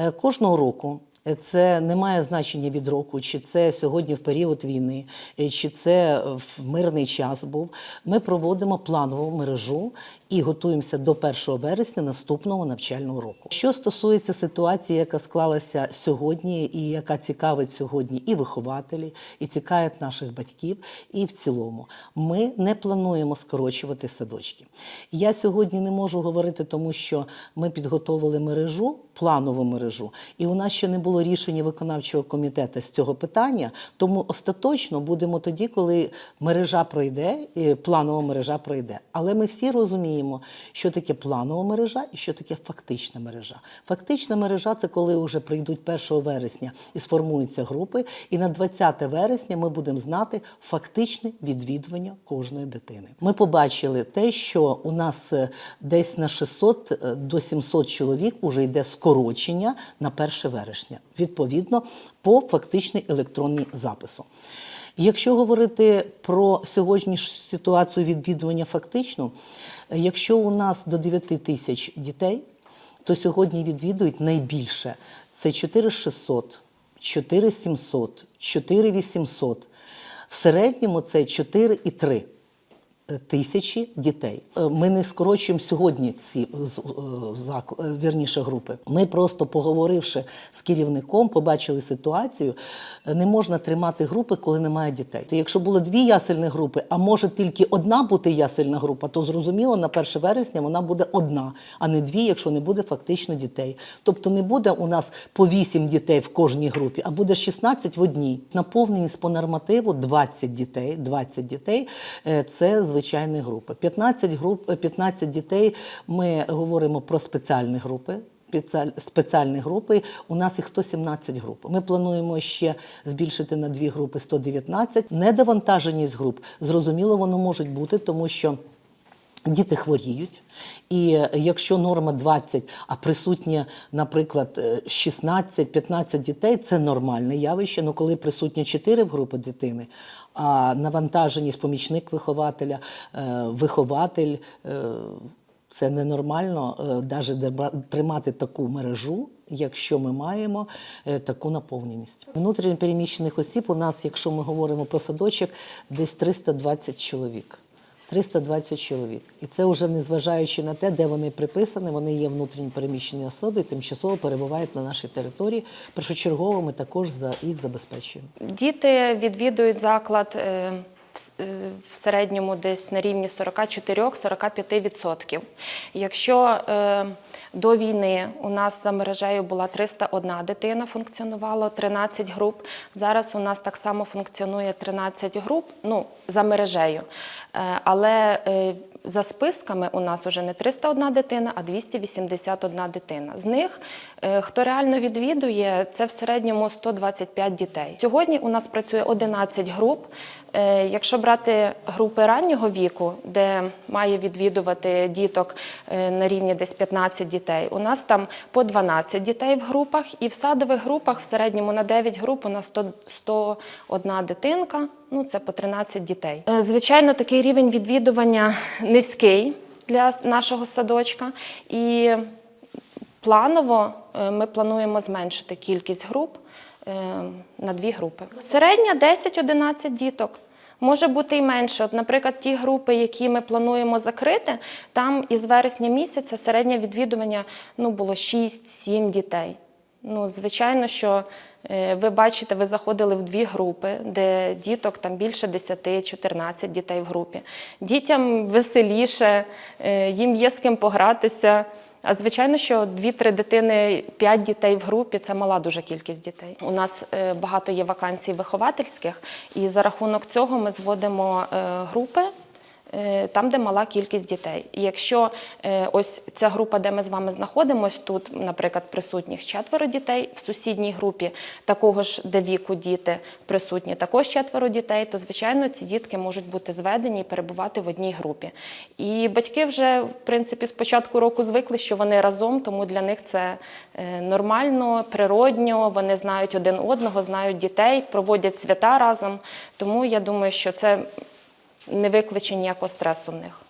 Е, Кожного року. Е, Це не має значення від року, чи це сьогодні в період війни, е, чи це в мирний час був. Ми проводимо планову мережу і готуємося до 1 вересня наступного навчального року. Що стосується ситуації, яка склалася сьогодні, і яка цікавить сьогодні і вихователі, і цікавить наших батьків, і в цілому, ми не плануємо скорочувати садочки. Я сьогодні не можу говорити, тому що ми підготовили мережу, планову мережу, і у нас ще не було рішення виконавчого комітету з цього питання. Тому остаточно будемо тоді, коли мережа пройде, і планова мережа пройде. Але ми всі розуміємо, що таке планова мережа і що таке фактична мережа. Фактична мережа це коли вже прийдуть 1 вересня і сформуються групи, і на 20 вересня ми будемо знати фактичне відвідування кожної дитини. Ми побачили те, що у нас е, десь на 600 е, до 700 чоловік уже йде скорочення на 1 вересня, відповідно по фактичній електронній запису. Якщо говорити про сьогоднішню ситуацію відвідування фактично, якщо у нас до 9 тисяч дітей, то сьогодні відвідують найбільше це 4600, 4700, 4800. В середньому це 4,3 тисячі дітей. Е, Ми не скорочуємо сьогодні ці е, е, вірніше групи. Ми просто поговоривши з керівником, побачили ситуацію. Не можна тримати групи, коли немає дітей. Та Якщо було дві ясельні групи, а може тільки одна бути ясельна група, то зрозуміло, на 1 вересня вона буде одна, а не дві, якщо не буде фактично дітей. Тобто не буде у нас по 8 дітей в кожній групі, а буде 16 в одній. Наповненість по нормативу 20 дітей. 20 дітей це звичайні групи. 15 груп, е, 15 дітей. Ми говоримо про спеціальні групи. Спеціальні групи у нас їх 117 груп. Ми плануємо ще збільшити на дві групи 119. Недовантаженість груп зрозуміло, воно може бути, тому що. Діти хворіють, і е, якщо норма 20, а присутнє, наприклад, е, 16-15 дітей, це нормальне явище. Ну коли присутні 4 в групи дитини, а навантаженість помічник вихователя, е, вихователь. е, Це ненормально навіть тримати таку мережу, якщо ми маємо е, таку наповненість. Внутрішньо переміщених осіб у нас, якщо ми говоримо про садочок, десь 320 чоловік. 320 чоловік. І це вже незважаючи на те, де вони приписані, вони є внутрішньо переміщені особи тимчасово перебувають на нашій території. Першочергово ми також за їх забезпечуємо. Діти відвідують заклад е, е, в середньому десь на рівні 44-45%. Якщо е, до війни у нас за мережею була 301 дитина, функціонувало 13 груп. Зараз у нас так само функціонує 13 груп ну, за мережею. Е, Але за списками у нас вже не 301 дитина, а 281 дитина. З них, хто реально відвідує, це в середньому 125 дітей. Сьогодні у нас працює 11 груп. Якщо брати групи раннього віку, де має відвідувати діток е, на рівні десь 15 дітей, у нас там по 12 дітей в групах, і в садових групах в середньому на 9 груп у нас 100, 101 дитинка, ну це по 13 дітей. Е, Звичайно, такий рівень відвідування низький для нашого садочка. І Планово е, ми плануємо зменшити кількість груп на дві групи. Середня 10-11 діток. Може бути і менше. От, наприклад, ті групи, які ми плануємо закрити, там із вересня місяця середнє відвідування ну, було 6-7 дітей. Ну, звичайно, що е, ви бачите, ви заходили в дві групи, де діток там більше 10-14 дітей в групі. Дітям веселіше, е, їм є з ким погратися. А звичайно, що 2-3 дитини, 5 дітей в групі це мала дуже кількість дітей. У нас е, багато є вакансій виховательських, і за рахунок цього ми зводимо е, групи. Е, Там, де мала кількість дітей. І якщо е, ось ця група, де ми з вами знаходимось, тут, наприклад, присутніх четверо дітей, в сусідній групі такого ж, де віку діти присутні, також четверо дітей, то звичайно ці дітки можуть бути зведені і перебувати в одній групі. І батьки вже, в принципі, з початку року звикли, що вони разом, тому для них це е, нормально, природньо. Вони знають один одного, знають дітей, проводять свята разом. Тому я думаю, що це не викличе ніякого стресу в них.